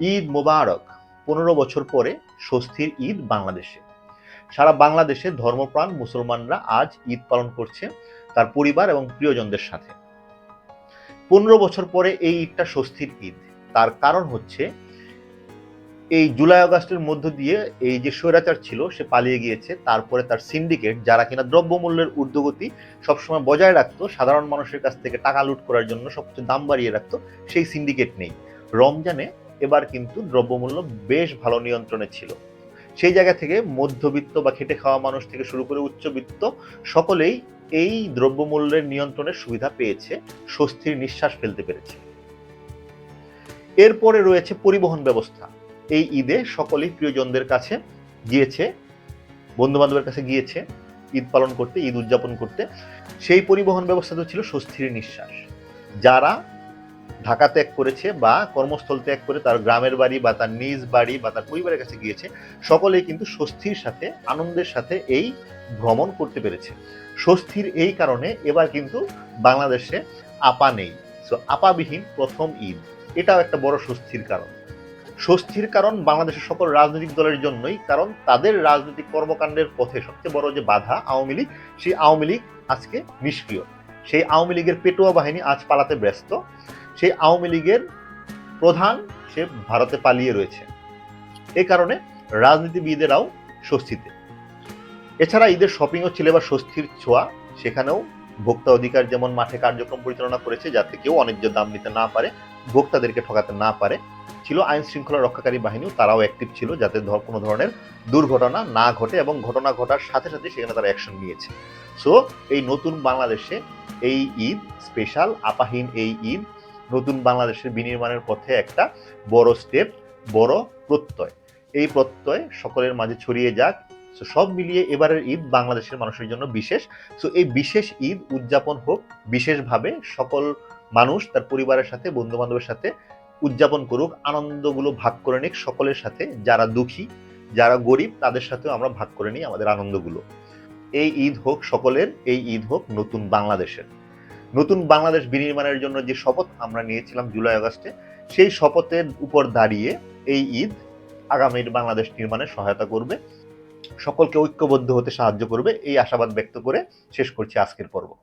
ঈদ মোবারক পনেরো বছর পরে স্বস্তির ঈদ বাংলাদেশে। সারা বাংলাদেশে ধর্মপ্রাণ মুসলমানরা আজ ঈদ পালন করছে তার পরিবার এবং প্রিয়জনদের সাথে। পনেরো বছর পরে এই ঈদটা স্বস্তির ঈদ। তার কারণ হচ্ছে এই জুলাই আগস্টের মধ্য দিয়ে এই যে স্বৈরাচার ছিল, সে পালিয়ে গিয়েছে। তারপরে তার সিন্ডিকেট, যারা কিনা দ্রব্যমূল্যের ঊর্ধ্বগতি সবসময় বজায় রাখতো, সাধারণ মানুষের কাছ থেকে টাকা লুট করার জন্য সবচেয়ে দাম বাড়িয়ে রাখতো, সেই সিন্ডিকেট নেই। রমজানে এবার কিন্তু দ্রব্যমূল্য বেশ ভালো নিয়ন্ত্রণে ছিল। সেই জায়গা থেকে মধ্যবিত্ত বা খেটে খাওয়া মানুষ থেকে শুরু করে উচ্চবিত্ত সকলেই এই দ্রব্যমূল্যের নিয়ন্ত্রণের সুবিধা পেয়েছে, স্বস্তির নিঃশ্বাস ফেলতে পেরেছে। এরপরে রয়েছে পরিবহন ব্যবস্থা। এই ঈদে সকলেই প্রিয়জনদের কাছে গিয়েছে বন্ধু বান্ধবের কাছে গিয়েছে ঈদ পালন করতে, ঈদ উদযাপন করতে। সেই পরিবহন ব্যবস্থা তো ছিল স্বস্তির নিঃশ্বাস। যারা ঢাকা ত্যাগ করেছে বা কর্মস্থল ত্যাগ করে তার গ্রামের বাড়ি বা তার নিজ বাড়ি বা তার পরিবারের কাছে গিয়েছে, সকলেই কিন্তু স্বস্তির সাথে, আনন্দের সাথে এই ভ্রমণ করতে পেরেছে। স্বস্তির এই কারণে এবার কিন্তু বাংলাদেশে আপা নেই। সো আপাবিহীন প্রথম ঈদ। এটাও একটা বড় স্বস্তির কারণ। স্বস্তির কারণ বাংলাদেশের সকল রাজনৈতিক দলের জন্যই, কারণ তাদের রাজনৈতিক কর্মকাণ্ডের পথে সবচেয়ে বড় যে বাধা আওয়ামী লীগ, সেই আওয়ামী লীগ আজকে নিষ্ক্রিয়। সেই আওয়ামী লীগের পেটোয়া বাহিনী আজ পালাতে ব্যস্ত। সেই আওয়ামী লীগের প্রধান, সে ভারতে পালিয়ে রয়েছে। এ কারণে রাজনীতিবিদেরাও স্বস্তিতে। এছাড়া ঈদের শপিংও ছিল বা স্বস্তির ছোঁয়া। সেখানেও ভোক্তা অধিকার যেমন মাঠে কার্যক্রম পরিচালনা করেছে, যাতে কেউ অন্যায্য দাম নিতে না পারে, ভোক্তাদেরকে ঠকাতে না পারে, ছিল আইন শৃঙ্খলা রক্ষাকারী বাহিনীও তারাও অ্যাক্টিভ ছিল, যাতে কোনো ধরনের দুর্ঘটনা না ঘটে এবং ঘটনা ঘটার সাথে সাথে সেখানে তারা অ্যাকশন নিয়েছে। সো এই নতুন বাংলাদেশে এই ঈদ স্পেশাল আপাহীন এই ঈদ নতুন বাংলাদেশের বিনির্মাণের পথে একটা বড় স্টেপ বড় প্রত্যয়। এই প্রত্যয় সকলের মাঝে ছড়িয়ে যাক সব মিলিয়ে এবারের ঈদ বাংলাদেশের মানুষের জন্য বিশেষ। সো এই বিশেষ ঈদ উদযাপন হোক, বিশেষভাবে সকল মানুষ তার পরিবারের সাথে বন্ধু বান্ধবের সাথে উদযাপন করুক, আনন্দগুলো ভাগ করে নিক সকলের সাথে, যারা দুঃখী, যারা গরিব, তাদের সাথেও আমরা ভাগ করে নিই আমাদের আনন্দগুলো। এই ঈদ হোক সকলের, এই ঈদ হোক নতুন বাংলাদেশের। নতুন বাংলাদেশ বিনির্মাণের জন্য যে শপথ আমরা নিয়েছিলাম জুলাই আগস্টে, সেই শপথের উপর দাঁড়িয়ে এই ঈদ আগামীর বাংলাদেশ নির্মাণে সহায়তা করবে। সকলকে ঐক্যবদ্ধ হতে সাহায্য করবে, এই আশাবাদ ব্যক্ত করে শেষ করছি আজকের পর্ব।